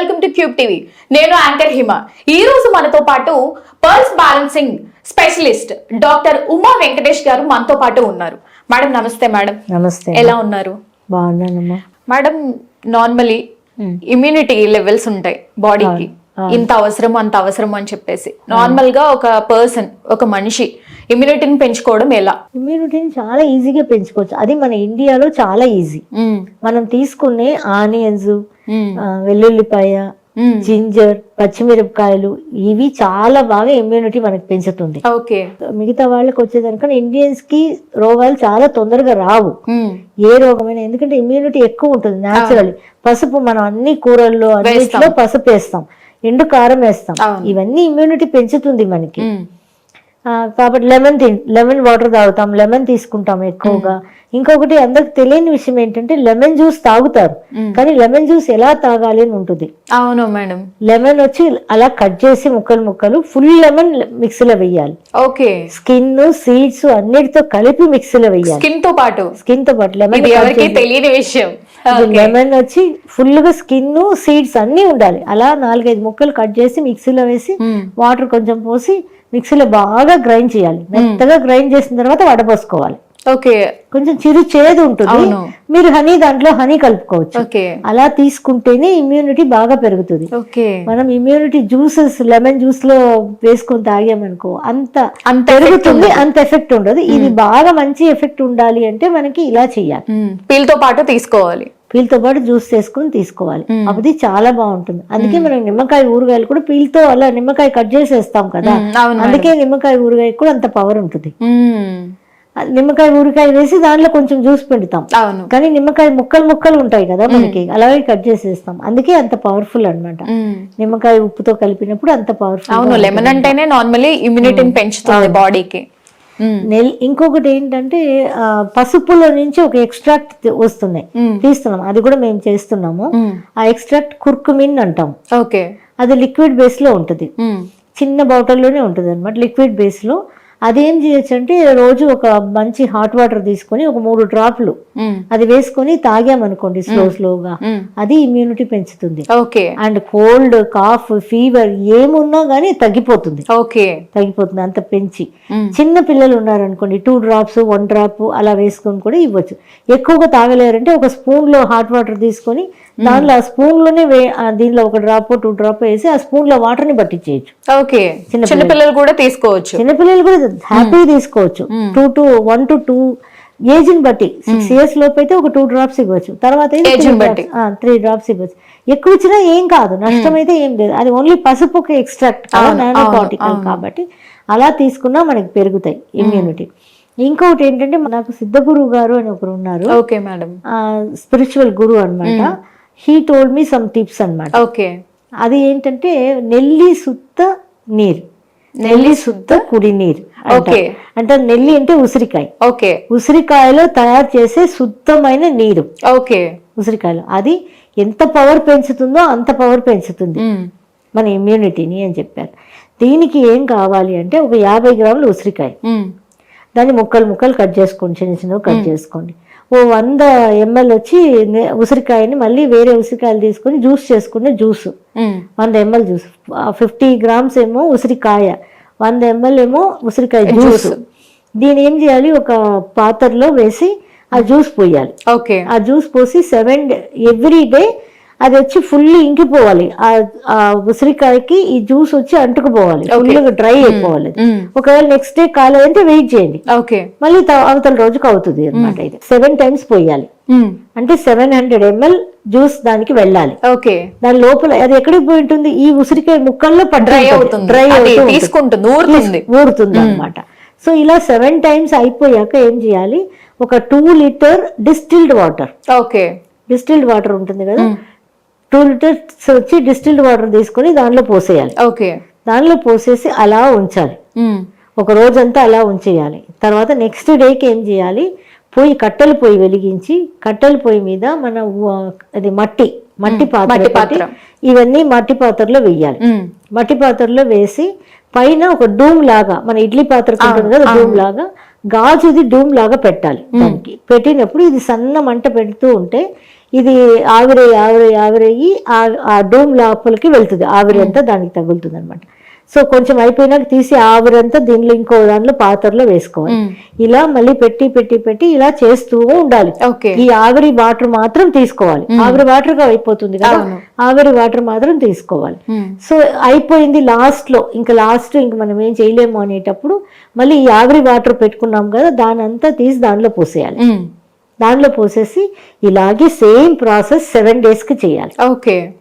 Welcome to Cube TV. నేను anchor Hima. ఈ రోజు మనతో పాటు purse balancing specialist doctor Uma Venkatesh garu మనతో పాటు ఉన్నారు. మేడం నమస్తే మేడం. నమస్తే. ఎలా ఉన్నారు? బాగున్నానమ్మా. మేడం నార్మలీ ఇమ్యూనిటీ లెవెల్స్ ఉంటాయి బాడీకి ఇంత అవసరం అంత అవసరం అని చెప్పేసి. నార్మల్గా ఒక పర్సన్ ఒక మనిషి ఇమ్యూనిటీని పెంచుకోవడం ఎలా? ఇమ్యూనిటీని చాలా ఈజీగా పెంచుకోవచ్చు. అది మన ఇండియాలో చాలా ఈజీ. మనం తీసుకునే ఆనియన్స్. వెల్లుల్లిపాయ. జింజర్ పచ్చిమిరపకాయలు ఇవి చాలా బాగా ఇమ్యూనిటీ మనకి పెంచుతుంది. ఓకే. మిగతా వాళ్ళకి వచ్చేదానికన్నా ఇండియన్స్కి రోగాలు చాలా తొందరగా రావు. ఏ రోగమైనా ఎందుకంటే ఇమ్యూనిటీ ఎక్కువ ఉంటుంది న్యాచురల్ పసుపు మనం అన్ని కూరల్లో అన్నిట్లో పసుపు వేస్తాం. ఎండు కారం వేస్తాం. ఇవన్నీ ఇమ్యూనిటీ పెంచుతుంది మనకి. కాబట్టి లెమన్ తిన్ లెమన్ వాటర్ తాగుతాం లెమన్ తీసుకుంటాం ఎక్కువగా. ఇంకొకటి అందరికి తెలియని విషయం ఏంటంటే లెమన్ జ్యూస్ తాగుతారు. కానీ లెమన్ జ్యూస్ ఎలా తాగాలి అని ఉంటుంది. అవును మేడం. లెమన్ వచ్చి అలా కట్ చేసి ముక్కలు ముక్కలు ఫుల్ లెమన్ మిక్సీలో వేయాలి. ఓకే. స్కిన్ సీడ్స్ అన్నిటితో కలిపి మిక్సీలో వేయాలి. స్కిన్తో పాటు. స్కిన్తో పాటు లెమన్ తెలియని విషయం. లెమన్ వచ్చి ఫుల్గా స్కిన్ సీడ్స్ అన్ని ఉండాలి. అలా నాలుగైదు ముక్కలు కట్ చేసి మిక్సీలో వేసి. వాటర్ కొంచెం పోసి మిక్సీలో బాగా గ్రైండ్ చేయాలి. మెత్తగా గ్రైండ్ చేసిన తర్వాత వడపోసుకోవాలి. ఓకే. కొంచెం చిరు చేదు ఉంటుంది. మీరు హనీ దాంట్లో హనీ కలుపుకోవచ్చు. అలా తీసుకుంటేనే ఇమ్యూనిటీ బాగా పెరుగుతుంది. మనం ఇమ్యూనిటీ జ్యూసెస్ లెమన్ జ్యూస్లో వేసుకొని తాగామనుకో అంత అంత పెరుగుతుంది అంత ఎఫెక్ట్ ఉండదు. ఇది బాగా మంచి ఎఫెక్ట్ ఉండాలి అంటే మనకి ఇలా చేయాలి. పీల్తో పాటు తీసుకోవాలి. పీల్తో పాటు జ్యూస్ చేసుకుని తీసుకోవాలి. అది చాలా బాగుంటుంది. అందుకే మనం నిమ్మకాయ ఊరగాయలు కూడా పీల్తో అలా నిమ్మకాయ కట్ చేసేస్తాం కదా. అందుకే నిమ్మకాయ ఊరగాయ కూడా అంత పవర్ ఉంటుంది. నిమ్మకాయ ఊరకాయ వేసి దాంట్లో కొంచెం జ్యూస్ పిండుతాం. అవును. కానీ నిమ్మకాయ ముక్కలు ముక్కలు ఉంటాయి కదా మనకి అలాగే కట్ చేసేస్తాం. అందుకే అంత పవర్ఫుల్ అన్నమాట. మ్మ్. నిమ్మకాయ ఉప్పుతో కలిపినప్పుడు అంత పవర్ఫుల్ అవును లెమన్ అంటేనే నార్మల్లీ ఇమ్యూనిటీని పెంచుతుంది బాడీకి నెల్ ఇంకొకటి ఏంటంటే పసుపులో నుంచి ఒక ఎక్స్ట్రాక్ట్ వస్తున్నాయి. తీస్తున్నాం. అది కూడా మేము చేస్తున్నాము. ఆ ఎక్స్ట్రాక్ట్ కుర్కుమిన్ అంటాం. ఓకే. అది లిక్విడ్ బేస్లో ఉంటుంది. చిన్న బాటిల్లోనే ఉంటుంది అనమాట లిక్విడ్ బేస్లో అదేం చేయొచ్చు అంటే రోజు ఒక మంచి హాట్ వాటర్ తీసుకొని ఒక మూడు డ్రాప్లు అది వేసుకొని తాగామనుకోండి స్లో స్లోగా. అది ఇమ్యూనిటీ పెంచుతుంది. Okay. And cold cough fever ఏమున్నా కానీ తగ్గిపోతుంది. ఓకే. తగ్గిపోతుంది అంత పెంచి. చిన్న పిల్లలు ఉన్నారనుకోండి టూ డ్రాప్స్ వన్ డ్రాప్ అలా వేసుకొని కూడా ఇవ్వచ్చు. ఎక్కువగా తాగలేరంటే ఒక స్పూన్లో హాట్ వాటర్ తీసుకొని దానిలో ఆ స్పూన్లోనే దీనిలో ఒక డ్రాప్ టూ డ్రాప్ వేసి ఆ స్పూన్లో వాటర్ని పట్టించేయచ్చు ఓకే. చిన్న పిల్లలు. కూడా తీసుకోవచ్చు. చిన్నపిల్లలు కూడా హ్యాపీ తీసుకోవచ్చు. Two to one to two ఏజ్ని బట్టి సిక్స్ ఇయర్స్ లోపు అయితే ఒక టూ డ్రాప్స్ ఇవ్వచ్చు. తర్వాత. త్రీ డ్రాప్స్ ఇవ్వచ్చు. ఎక్కువ ఇచ్చినా ఏం కాదు. నష్టం అయితే ఏం లేదు. అది ఓన్లీ పసుపుకి ఎక్స్ట్రాక్ట్ నానో పార్టికల్ కాబట్టి అలా తీసుకున్నా మనకి పెరుగుతాయి ఇమ్యూనిటీ ఇంకొకటి ఏంటంటే నాకు సిద్ధగురువు గారు అని ఒకరు ఉన్నారు. ఓకే మేడం స్పిరిచువల్ గురు అన్నమాట. He told me some tips అన్నమాట. ఓకే అది ఏంటంటే నెల్లి సుత్త నీరు. నెల్లి సుత్త కుడి నీరు అంటారు. ఓకే. అంటే నెల్లి అంటే ఉసిరికాయ. ఓకే. ఉసిరికాయలో తయారు చేసే శుద్ధమైన నీరు. ఓకే. ఉసిరికాయలు. అది ఎంత పవర్ పెంచుతుందో అంత పవర్ పెంచుతుంది. మన ఇమ్యూనిటీని అని చెప్పారు. దీనికి ఏం కావాలి అంటే ఒక యాభై గ్రాములు ఉసిరికాయ. దాన్ని ముక్కలు ముక్కలు కట్ చేసుకోండి. చిన్న చిన్నవి కట్ చేసుకోండి. ఓ వంద ఎంఎల్ వచ్చి ఉసిరికాయని మళ్ళీ వేరే ఉసిరికాయలు తీసుకొని జ్యూస్ చేసుకునే జ్యూస్. వంద ఎంఎల్ జ్యూస్. ఫిఫ్టీ గ్రామ్స్ ఏమో ఉసిరికాయ. వంద ఎంఎల్ ఏమో ఉసిరికాయ జ్యూస్. దీని ఏం చేయాలి? ఒక పాత్రలో వేసి ఆ జ్యూస్ పోయాలి. ఓకే. ఆ జ్యూస్ పోసి సెవెన్ ఎవ్రీ డే అది వచ్చి ఫుల్ ఇంకిపోవాలి. ఆ ఆ ఉసిరికాయకి ఈ జ్యూస్ వచ్చి అంటుకుపోవాలి. ఫుల్ డ్రై అయిపోవాలి అది. ఒకవేళ నెక్స్ట్ డే కాలేదంటే వెయిట్ చేయండి. ఓకే మళ్ళీ అవతల రోజుకి అవుతుంది అనమాట ఇది. సెవెన్ టైమ్స్ పోయాలి. అంటే సెవెన్ హండ్రెడ్ ఎంఎల్ జ్యూస్ దానికి వెళ్ళాలి. ఓకే దాని లోపల అది ఎక్కడికి పోయి ఉంటుంది? ఈ ఉసిరికాయ ముక్కల్లో డ్రై అవుతుంది. డ్రై తీసుకుంటుంది ఊరుతుంది. ఊరుతుంది అనమాట సో ఇలా సెవెన్ టైమ్స్ అయిపోయాక ఏం చేయాలి? ఒక two litre distilled water okay distilled water ఉంటుంది కదా? టూ లీటర్స్ వచ్చి డిస్టిల్డ్ వాటర్ తీసుకొని దానిలో పోసేయాలి. ఓకే. దానిలో పోసేసి అలా ఉంచాలి. ఒక రోజంతా అలా ఉంచేయాలి. తర్వాత నెక్స్ట్ డేకి ఏం చేయాలి? పొయ్యి కట్టెల పొయ్యి వెలిగించి కట్టెల పొయ్యి మీద మన అది మట్టి మట్టి పాత్ర. ఇవన్నీ మట్టి పాత్రలో వెయ్యాలి. మట్టి పాత్రలో వేసి పైన ఒక డూమ్ లాగా మన ఇడ్లీ పాత్ర ఉంటుంది కదా డూమ్ లాగా గాజుది డూమ్ లాగా పెట్టాలి దానికి. పెట్టినప్పుడు ఇది సన్న మంట పెడుతూ ఉంటే ఇది ఆవిరి ఆవిరి ఆవిరయ్యి ఆ- డూమ్ లోపలికి వెళ్తుంది. ఆవిరి అంతా దానికి తగులుతుంది అనమాట సో కొంచెం అయిపోయినాక తీసి ఆవిరి అంతా దీనిలో ఇంకో దాంట్లో పాత్రలో వేసుకోవాలి. ఇలా మళ్ళీ పెట్టి పెట్టి పెట్టి ఇలా చేస్తూ ఉండాలి. ఓకే. ఈ ఆవిరి వాటర్ మాత్రం తీసుకోవాలి. ఆవిరి వాటర్గా అయిపోతుంది కదా. ఆవిరి వాటర్ మాత్రం తీసుకోవాలి. సో అయిపోయింది లాస్ట్లో ఇంకా లాస్ట్ ఇంక మనం ఏం చేయలేము అనేటప్పుడు మళ్ళీ ఈ ఆవిరి వాటర్ పెట్టుకున్నాం కదా దాని అంతా తీసి దానిలో పోసేయాలి. దానిలో పోసేసి ఇలాగే సేమ్ ప్రాసెస్ సెవెన్ డేస్కి చేయాలి. ఓకే.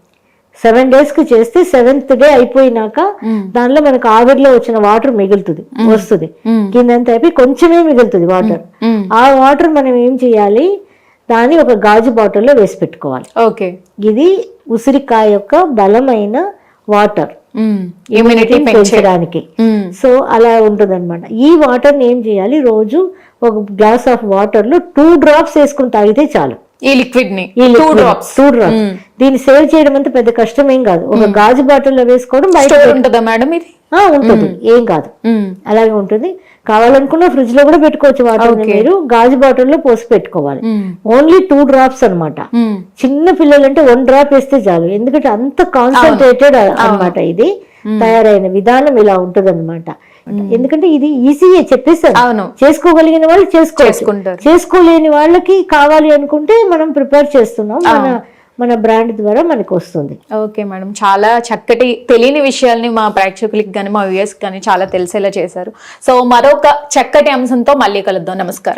సెవెన్ డేస్కి చేస్తే సెవెంత్ డే అయిపోయినాక. దానిలో మనకు ఆవిరిలో వచ్చిన వాటర్ మిగులుతుంది వస్తుంది. కిందంతా అయిపోయి కొంచెమే మిగులుతుంది వాటర్. ఆ వాటర్ మనం ఏం చేయాలి? దాన్ని ఒక గాజు బాటిల్లో వేసి పెట్టుకోవాలి. ఓకే. ఇది ఉసిరికాయ యొక్క బలమైన వాటర్. ఇమ్యూనిటీ పెంచే పెంచడానికి. సో అలా ఉంటుందన్నమాట. ఈ వాటర్ని ఏం చేయాలి? రోజు ఒక గ్లాస్ ఆఫ్ వాటర్లో టూ డ్రాప్స్ వేసుకుని తాగితే చాలు. ఈ లిక్విడ్ని. టూ డ్రాప్స్ టూ డ్రాప్స్ దీన్ని సేవ్ చేయడం అంత పెద్ద కష్టం ఏం కాదు. ఒక గాజు బాటిల్లో వేసుకోవడం బయట ఉంటుందా మేడం ఇది? ఉంటుంది. ఏం కాదు. అలాగే ఉంటుంది. కావాలనుకున్న ఫ్రిడ్జ్లో కూడా పెట్టుకోవచ్చు వాటర్ మీరు. గాజు బాటిల్లో పోసి పెట్టుకోవాలి. ఓన్లీ టూ డ్రాప్స్ అన్నమాట. మ్మ్. చిన్న పిల్లలంటే వన్ డ్రాప్ వేస్తే చాలు. ఎందుకంటే అంత కాన్సన్ట్రేటెడ్ అన్నమాట ఇది. తయారైన విధానం ఇలా ఉంటుంది అనమాట ఎందుకంటే ఇది ఈజీయే చెప్పేసారు అవును. చేసుకోగలిగిన వాళ్ళు చేసుకోవచ్చు. చేసుకోలేని వాళ్ళకి కావాలి అనుకుంటే మనం ప్రిపేర్ చేస్తున్నాం. మన మన బ్రాండ్ ద్వారా మనకు వస్తుంది. Okay madam. చాలా చక్కటి తెలియని విషయాల్ని మా ప్రేక్షకులకి కానీ మా వ్యూయర్స్ కానీ చాలా తెలిసేలా చేశారు. సో మరొక చక్కటి అంశంతో మళ్ళీ కలుద్దాం. నమస్కారం.